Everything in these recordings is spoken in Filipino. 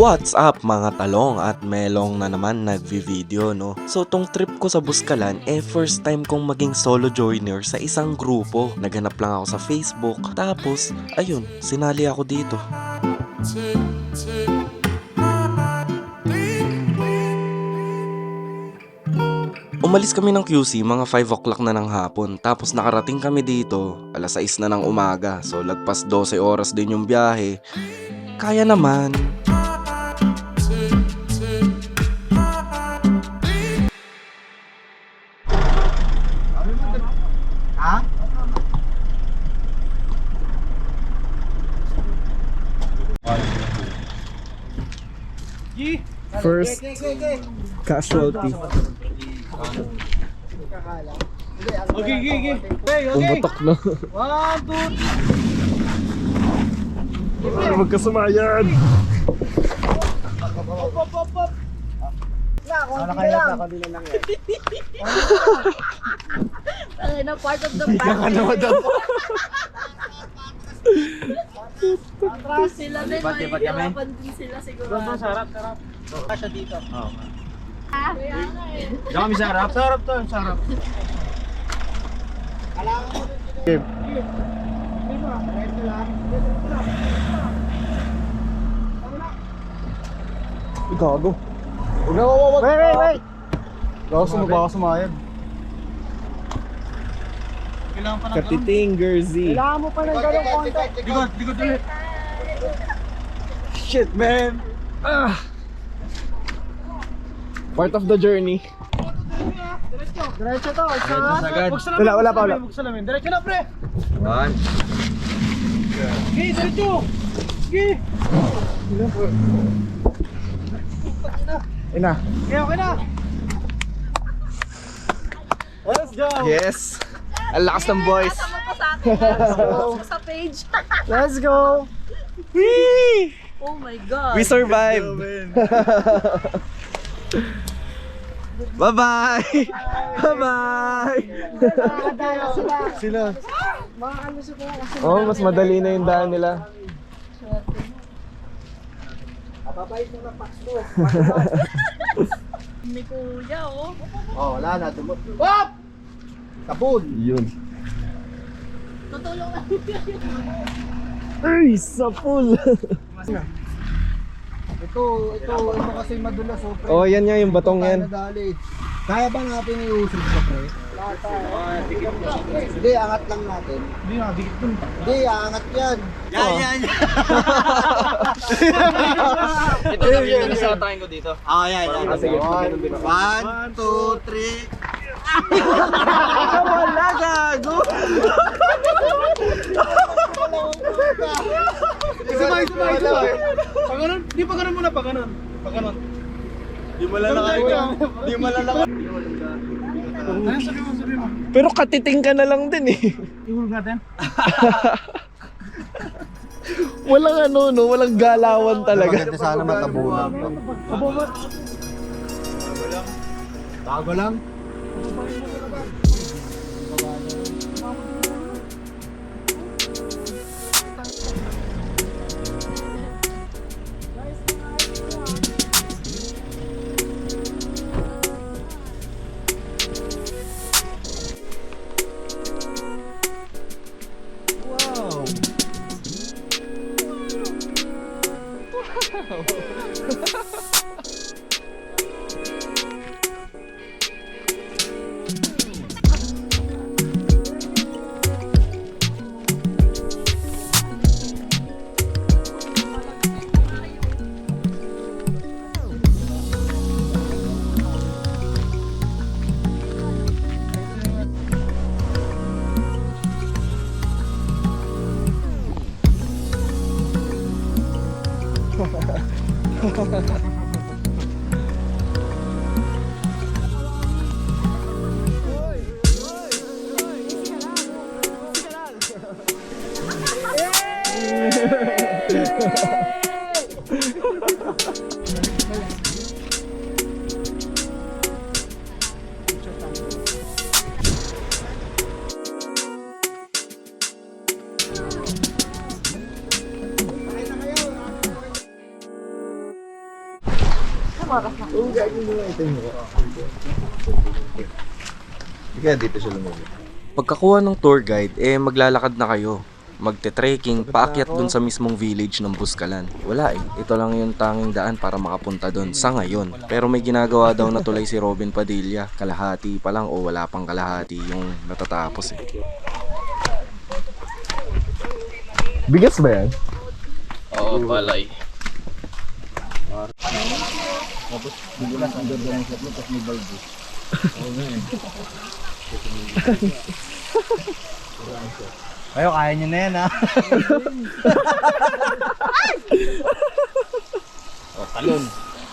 What's up mga talong at melong na naman nagvi-video no? So tong trip ko sa Buskalan eh first time kong maging solo joiner sa isang grupo. Naghanap lang ako sa Facebook tapos ayun sinali ako dito. Umalis kami ng QC mga 5 o'clock na ng hapon tapos nakarating kami dito alas 6 na ng umaga so lagpas 12 oras din yung biyahe. Kaya naman. First casualty. Okay, okay, okay. Okay, okay. Umutok na. One, two, Ay, magkasamayan. pop, pop, pop, pop. Wala kayo sa kabila lang yan. Ay, na part of the package. sila din, Lipat, lipat kami? mahihirapan din sila siguro. Sarap, sarap. Kasya dito. Oo. Diyan kami sa harap. Sarap to, sarap. Okay. Gago. Huwag na, wag, wag. Wait, wait, wait. Gago, sumaba ako sumayad. Kailangan pa ng Katiting, Gersey. Kailangan mo pa ng ganong konti. Likod, likod ulit. Shit, man. Ah. Part of the journey. Diretso to, isa. Agad. Huwag salamin, Wala, wala pa, wala. Diretso na, pre. One. Okay, diretso. Okay. Ina. Okay, okay na. Let's go. Yes. Ang lakas ng boys. Sa page. Let's go. oh my God. We survived. Bye-bye. Bye-bye. Sila. Mga ano kasi. Oh, mas madali na yung daan nila. Babait mo na paks mo. May kuya, oh. Oh, wala na. Tumot. Wop! Tapon. Yun. Tutulong na. Ay, sa pool. Ito, ito, ito kasi madulas. Oh, pre. oh, yan nga yung batong yan. Nadali. Kaya ba natin iusog sa pre? Hindi, angat lang natin. Hindi na, dikit dun. Hindi, angat yan. Yan, yan, yan. Ito na yung nasatayin ko dito. Ah, yan, yan. sige. One, two, three. Wala, gago. Sumay, sumay, sumay. Pag ganun, di pa ganun muna, pag ganun. Pag ganun. Di malalakad ka. Di malalakad. Sabi mo, sabi mo? Pero katiting ka na lang din eh. Ihulog natin. Walang ano, no? Walang galawan talaga. Maganda sana matabunan. Bago lang. Ciao. Na? Kaya dito siya lumabas. Pagkakuha ng tour guide, eh maglalakad na kayo. Magte-trekking, paakyat dun sa mismong village ng Buskalan. Wala eh, ito lang yung tanging daan para makapunta dun sa ngayon. Pero may ginagawa daw na tulay si Robin Padilla. Kalahati pa lang o wala pang kalahati yung natatapos eh. Bigas ba yan? Oo, palay. Kayo, kaya nyo na yan ha.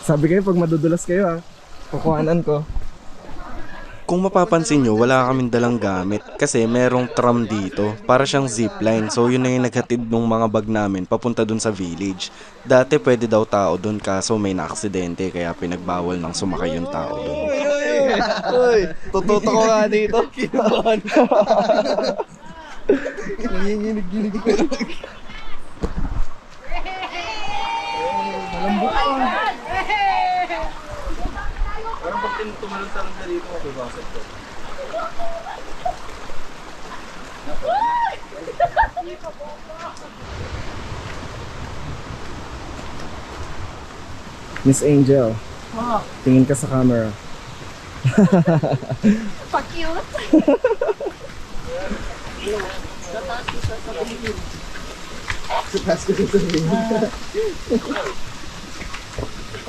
Sabi kayo pag madudulas kayo ah. Kukuhanan ko. Kung mapapansin nyo, wala kaming dalang gamit kasi merong tram dito. Para siyang zipline. So yun na yung naghatid ng mga bag namin papunta dun sa village. Dati pwede daw tao dun kaso may naaksidente kaya pinagbawal ng sumakay yung tao dun. Uy, tututo ko nga dito. Kinabahan. Nanginginig-ginig ko. Parang pag tumalon sa lang dito, mababasag ko. Miss Angel. Tingin ka sa camera. Pa-cute.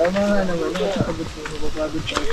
Tama nga naman, nasa pagod ko, mababagod tayo.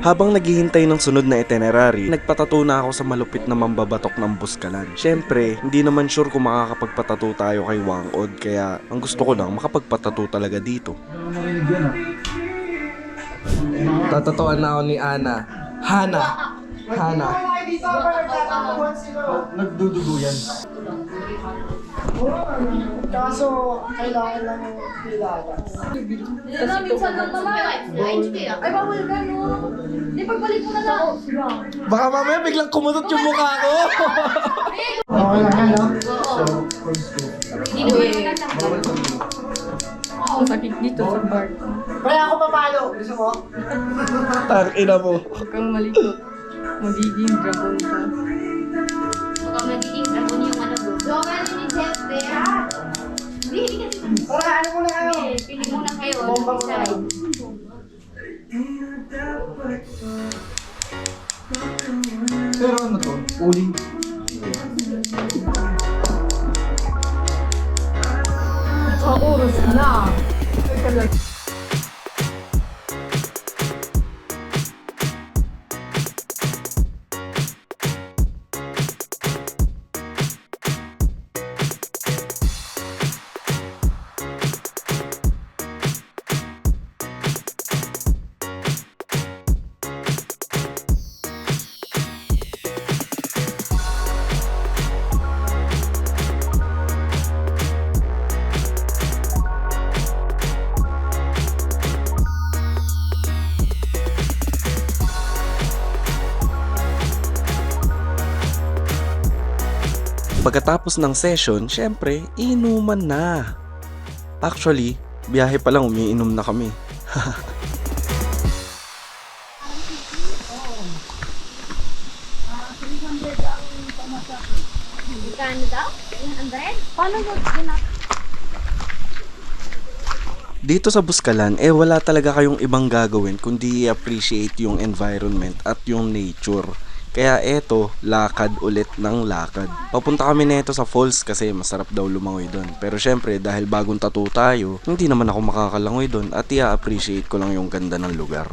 Habang naghihintay ng sunod na itinerary, nagpatato na ako sa malupit na mambabatok ng Buskalan. Siyempre, hindi naman sure kung makakapagpatato tayo kay Wangod, kaya ang gusto ko lang makapagpatato talaga dito. Tatatuan na ako ni Ana. Hana. Hana. Nagdudugo yan. Kaso, kailangan lang kilala. Kasi minsan lang naman. Ay, bawal ka no. Di pagbalik mo na lang. Baka mamaya biglang kumutot yung mukha ko. Oo lang yan, no? Hindi. Ako sakit dito sa bar. Kaya ako papalo. Gusto mo? Tang ina mo. Huwag kang malikot. Magiging dragon ka. Mukhang nagiging dragon yung ano mo. Hindi kasi. Para ano mo na kayo? Eh, Pili muna kayo. Bomba mo na. Isa. Pero ano to? Uling. Sa oras na. Pagkatapos ng session, syempre, inuman na. Actually, biyahe pa lang umiinom na kami. Magkano daw? 100? Paano mo ginagawa? Dito sa Buskalan, eh wala talaga kayong ibang gagawin kundi i-appreciate yung environment at yung nature. Kaya eto, lakad ulit ng lakad. Papunta kami neto sa falls kasi masarap daw lumangoy doon. Pero syempre, dahil bagong tattoo tayo, hindi naman ako makakalangoy doon at i-appreciate ko lang yung ganda ng lugar.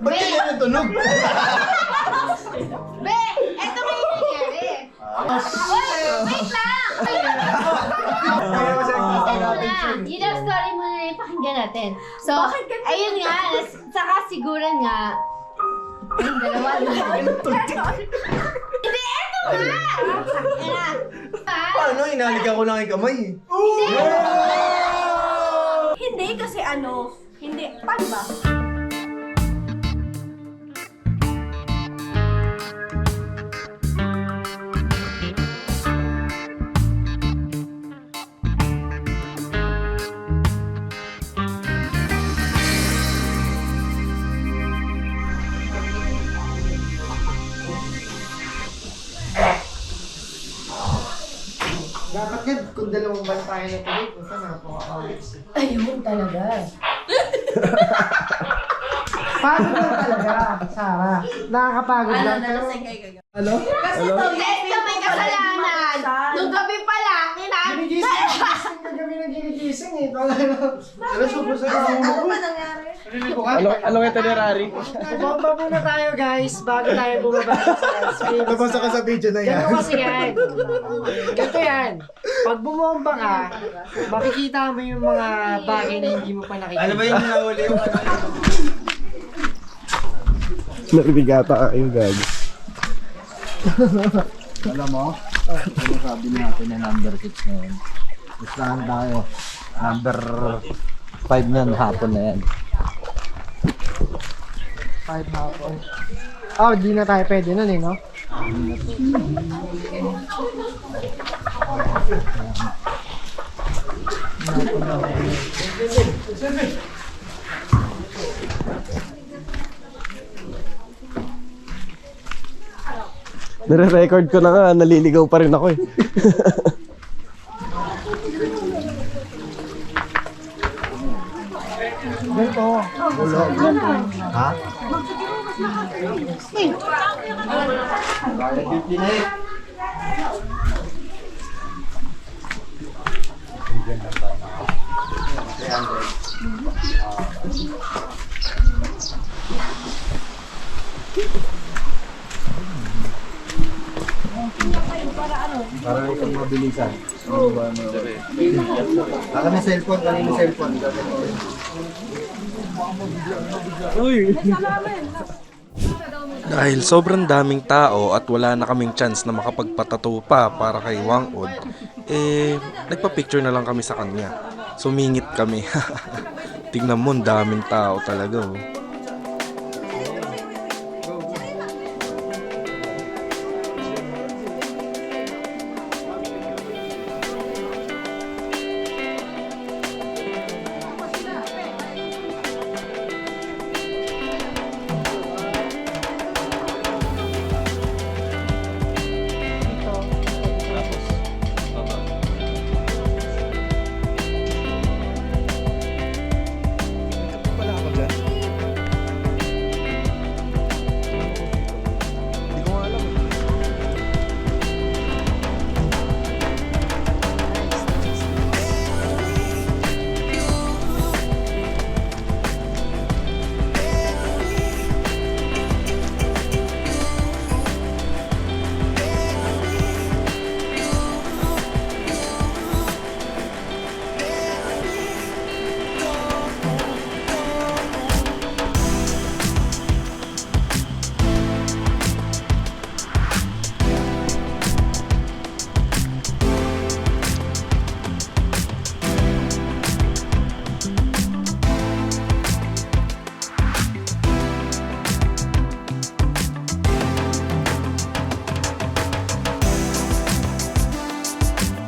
Ba't Be, kaya natunog? be, eto nga yung nangyari. Oy, wait lang! Kaya kasi nagtatanggapin Muna, siya. Yun ang story muna na ipakinggan natin. So, ayun nga, nas- saka siguran nga, yung dalawa na. Hindi, eto nga! Ayan. Pa? Paano? Inalikan ko lang yung kamay. Hindi kasi ano, hindi, paano ba? Tayo na tuloy, punta napaka-ayos. Ayun talaga. Pagod lang talaga, Sarah. Nakakapagod Ano, lang. Pero, nalasing kayo gaga. Kasi Testa may kasalanan. Nung gabi pala, kina... ginigising, ginigising na kami na ginigising eh. Wala na. Ano super sa ulo Ano ba nangyari? Naliligo ka? Ano Rari? Bumaba muna tayo guys, bago tayo bumaba sa speed. Nabasa ka sa video na yan. Ganito kasi yan. Ganito yan. Pag bumomba ka, makikita mo yung mga bagay na hindi mo pa nakikita. Ano ba yung nahuli yung ano? Kayo, gago. Alam mo, sinasabi natin na number 6 na yun. Gustahan tayo. Number 5 na hapon na yan. Five hapon. Oh, di na tayo pwede nun eh, no? Nire-record ko na nga, naliligaw pa rin ako eh. Ganito. Ha? Para itong mabilisan. Ano ba ano? Baka may cellphone, kanina cellphone. Dahil sobrang daming tao at wala na kaming chance na makapagpatato pa para kay Wangod, eh, nagpa-picture na lang kami sa kanya. Sumingit kami. Tingnan mo, daming tao talaga oh.